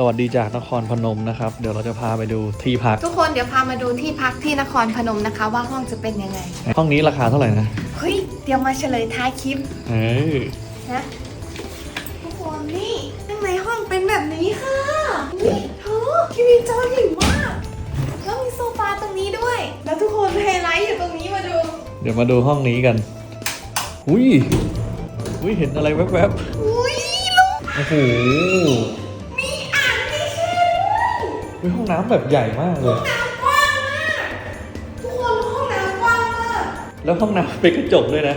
สวัสดีจากนครพนมนะครับ เดี๋ยวเราจะพาไปดูที่พัก ทุกคนเดี๋ยวพามาดูที่พักที่นครพนมนะคะ ว่าห้องจะเป็นยังไง ห้องนี้ราคาเท่าไหร่นะ เฮ้ย เดี๋ยวมาเฉลยท้ายคลิปเออนะทุกคนนี่ข้างในห้องเป็นแบบนี้ค่ะนี่เธอทีวีจอใหญ่มากแล้วมีโซฟาตรงนี้ด้วย แล้วทุกคนไฮไลท์อยู่ตรงนี้มาดู เดี๋ยวมาดูห้องนี้กัน อุ้ย อุ้ยเห็นอะไรแวบอุ้ยลูกๆโอ้โหมีอ่างมีแช่ ด้วยอุ้ยห้องน้ำแบบใหญ่มากเลยน้ำกว้างมากทุกคนห้องน้ำกว้างมากแล้วห้องน้ำเป็นกระจกด้วยนะ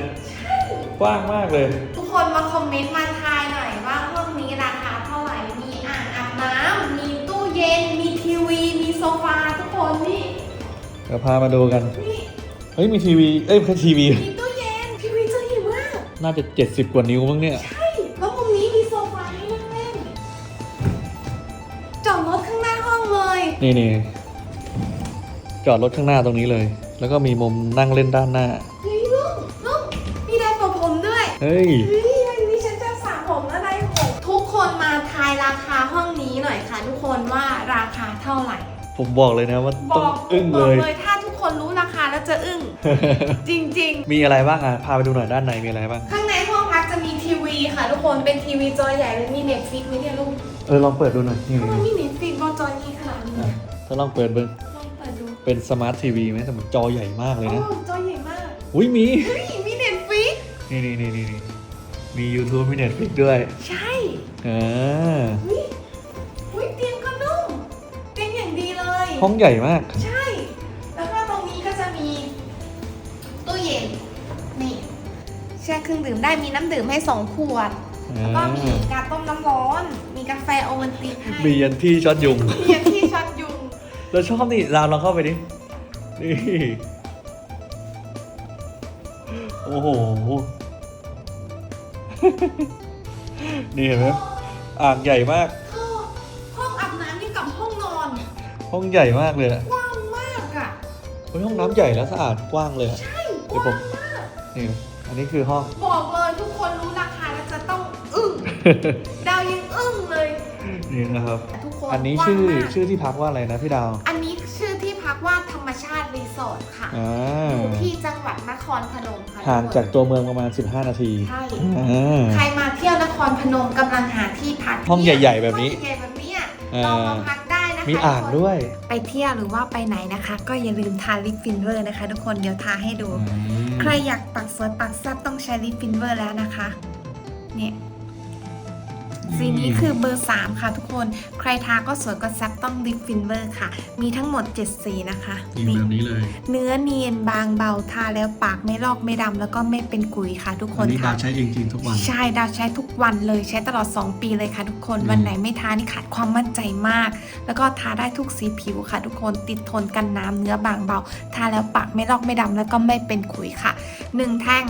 กว้างมากเลย ทุกคนมาคอมเมนต์มาทายหน่อยว่าห้องนี้ราคาเท่าไหร่มีอ่างอาบน้ำมีตู้เย็น มีทีวี มีโซฟาทุกคนนี่เดี๋ยวพามาดูกัน นี่เฮ้ยมีทีวี เอ้ยไม่ใช่ทีวี มีตู้เย็นทีวีจะใหญ่มากน่าจะ 70 กว่านิ้วมั้งเนี่ย ใช่ นี่นี่จอดรถข้างหน้าตรงนี้เลย แล้วก็มีมุมนั่งเล่นด้านหน้า เฮ้ยลุงลุงมีได้ผมผมด้วยเฮ้ย เฮ้ยอันนี้ฉันจะสระผมแล้วได้ผมทุกคนมาทายราคาห้องนี้หน่อยค่ะ ทุกคนว่าราคาเท่าไหร่ ผมบอกเลยนะว่าบต้องอกอึ้งบเลอกยเลยถ้าทุกคนรู้ราคาแล้วจะอึ้ง จริงมีอะไรบ้างอะ พาไปดูหน่อยด้านในมีอะไรบ้างๆข้างในห้องพักจะมีทีวีค่ะทุกคนเป็นทีวีจอใหญ่เลยมีเน็ตฟิกไหมเนี่ยลูกเออลองเปิดดูหน่อยนี่ทำไมมีเน็ตฟิกบนจอใหญ่ ขนาดนี้อะถ้าลองเปิดเบิ้งลองเปิดดูเป็นสมาร์ททีวีไหมแต่มันจอใหญ่มากเลยโอ้นะจอใหญ่มากอุ้ยมี เฮ้ยมีเน็ตฟิกนี่นี่นี่นี่นี่มี YouTube มี Netflix ด้วยใช่อ่าเฮ้ยเฮ้ยเตียงก็นุ่มเตียงอย่างดีเลย ห้องใหญ่มาก ใช่ แล้วก็ตรงนี้ก็จะมีตู้เย็น นี่แช่เครื่องดื่มได้มีน้ำดื่มให้สองขวดอ่าแล้วก็มีกาต้มน้ำร้อน มีกาแฟโอวัลตินให้มียันที่ช็อตยุงมียาที่ช็อตยุง เราชอบนี่เราลองเข้าไปดิ นี่ โอ้โห นี่เห็นไหมอ่างใหญ่มากเธอห้องอาบน้ำยังกับห้องนอนห้องใหญ่มากเลยอะกว้างมากอะเฮ้ยห้องน้ำใหญ่แล้วสะอาดกว้างเลยอะใช่กเดี๋ยวผว้ามงมาก นี่ อันนี้คือห้อง บอกเลยทุกคนรู้ราคาแล้วจะต้องอึ้ง ดาวยังอึ้งเลยนี่นะครับ ทุกคนอันนี้กว้างชื่อมากชื่อที่พักว่าอะไรนะพี่ดาวอันนี้ชื่อที่พัก ว่าธรรมชาติรีสอร์ทค่ะอ่าอยู่ที่จังหวัดนครพนมค่ะห่างทุคนจากตัวเมืองประมาณ 15 นาทีใช่อ่า ใครมาเที่ยวนครพนมกำลังหาที่พักห้องใหญ่ๆแบบนี้ห้องใหญ่ๆแบบนี้อะอ่า ลองมาพักได้นะคะมีอ่างทุกคน ด้วยไปเที่ยวหรือว่าไปไหนนะคะ ก็อย่าลืมทาลิปฟินเวอร์นะคะ ทุกคนเดี๋ยวทาให้ดูใครอยากปักสวยปักแซ่บต้องใช้ลิปฟินเวอร์แล้วนะคะ เนี่ย สีนี้คือเบอร์ 3 ค่ะทุกคน ใครทาก็สวยก็แซ่บต้องลิปฟินเวอร์ค่ะ มีทั้งหมด 7 สีนะคะนี่แบบนี้เลย เนื้อเนียนบางเบาทาแล้วปากไม่ลอกไม่ดำแล้วก็ไม่เป็นกุยค่ะทุกคอันนนี้ดาค่ะ วใช้จริงๆทุกวัน ใช่ ดาวใช้ทุกวันเลยใช้ตลอด 2 ปีเลยค่ะทุกคนอืม วันไหนไม่ทานี่ขาดความมั่นใจมาก แล้วก็ทาได้ทุกสีผิวค่ะ ทุกคนติดทนกันน้ำเนื้อบางเบา ทาแล้วปากไม่ลอกไม่ดำแล้วก็ไม่เป็นขุยค่ะ 1 แท่ง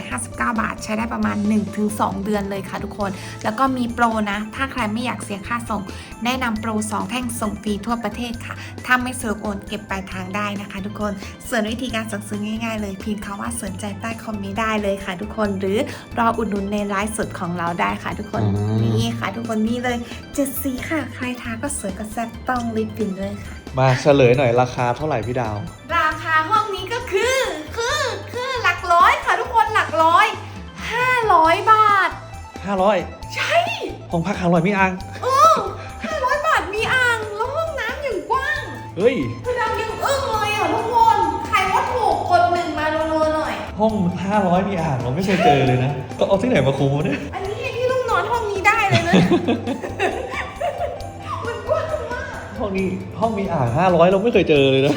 159 บาท ใช้ได้ประมาณ 1-2 เดือนเลยค่ะทุกคน แล้วก็มีโปรนะ ถ้าใครไม่อยากเสียค่าส่ง แนะนำโปร 2 แท่งส่งฟรีทั่วประเทศค่ะ ถ้าไม่สะดวกโอนเก็บปลายทางได้นะคะ ทุกคน ส่วนวิธีการสั่งซื้อง่ายๆเลย พิมพ์คำว่าสนใจใต้คอมเมนต์ได้เลยค่ะ ทุกคน หรือรออุดหนุนในไลฟ์สดของเราได้ค่ะ ทุกคนอืมนี่ค่ะ ทุกคนนี่เลยเจ็ดสีค่ะ ใครทาก็สวยก็แซ่บต้องรีบฟินเลยค่ะ มาเฉลยหน่อยราคาเท่าไหร่พี่ดาว ราคาห้องนี้ก็คือคือคือหลักร้อยค่ะทุกคนหลักร้อย500 บาท500ใช่ ห้องพัก500มีอ่าง เออ500บาทมีอ่าง แล้วห้องน้ำอย่างกว้าง เฮ้ย คือเรายังอึ้งเลยอะทุกคน ใครว่าถูกกดหนึ่งมารัวๆหน่อย ห้อง 500 มีอ่างเราไม่เคยเจอเลยนะ ก็เอาที่ไหนมาคุมวะเนี่ย อันนี้ให้พี่ลูกนอนห้องนี้ได้เลยนะ มันกว้างมากห้องนี้ห้องมีอ่าง 500 เราไม่เคยเจอเลยนะ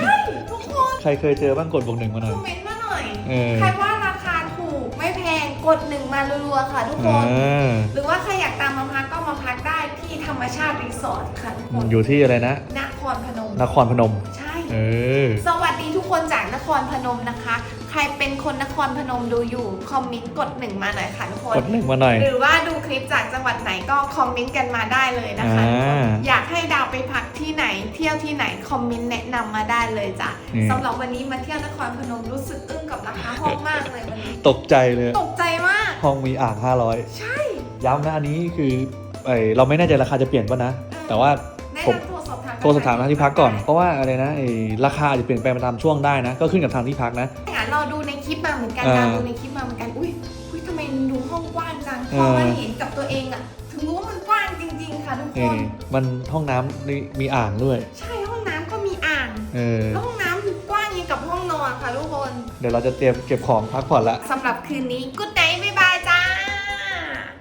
ทุกคน ใครเคยเจอบ้างกดบวกหนึ่งมาหคน่ออยมเมนต์มาหน่อย เออ ใครว่า กดหนึ่งมารัวๆค่ะทุกคอ่านหรือว่าใครอยากตามมาพักก็มาพักได้ที่ธรรมชาติรีสอร์ทค่ะทุกคนอยู่ที่อะไรนะ นครพนมนครพนม ใช่ เออ สวัสดีทุก คนจากนครพนมนะคะ ใครเป็นคนนครพนมดูอยู่คอมเมนต์กดหนึ่งมาหน่อยค่ะทุกคน กดหนึ่งมาหน่อย หรือว่าดูคลิปจากจังหวัดไหนก็คอมเมนต์กันมาได้เลยนะคะอ่าอยากให้ดาวไปพักที่ไหน เที่ยวที่ไหนคอมเมนต์แนะนำมาได้เลยจ้ะนี่ สำหรับวันนี้มาเที่ยวนครพนมรู้สึกอึ้งกับราคาห้องมากเลยวันนี้ ตกใจเลย ตกใจมาก ห้องมีอ่าง 500 ใช่ย้ำนะอันนี้คือเอยเราไม่แน่ใจราคาจะเปลี่ยนป่ะนะเออแต่ว่าแนะผมนำโทรสอบถาม โทรสอบถามทางที่พักก่อนเพราะว่าอะไรนะไอ้ราคาอาจจะเปลี่ยนแปลงไปตามช่วงได้นะ ก็ขึ้นกับทางที่พักนะอะเราดูในคลิปมาเหมือนกันอ่า เราดูในคลิปมาเหมือนกัน อุ้ยอุ้ยทำไมดูห้องกว้างจังเอพออมาเห็นกับตัวเองอะถึงรู้ว่ามันกว้างจริง ๆ ค่ะทุกคนี่นมันห้องน้ำนี่มีอ่างด้วยใช่ห้องน้ำก็มีอ่างเออแล้วห้องน้ำกว้างยังกับห้องนอนค่ะทุกคนเดี๋ยวเราจะเตรียมเก็บของพักผ่อนละ สำหรับคืนนี้ Good night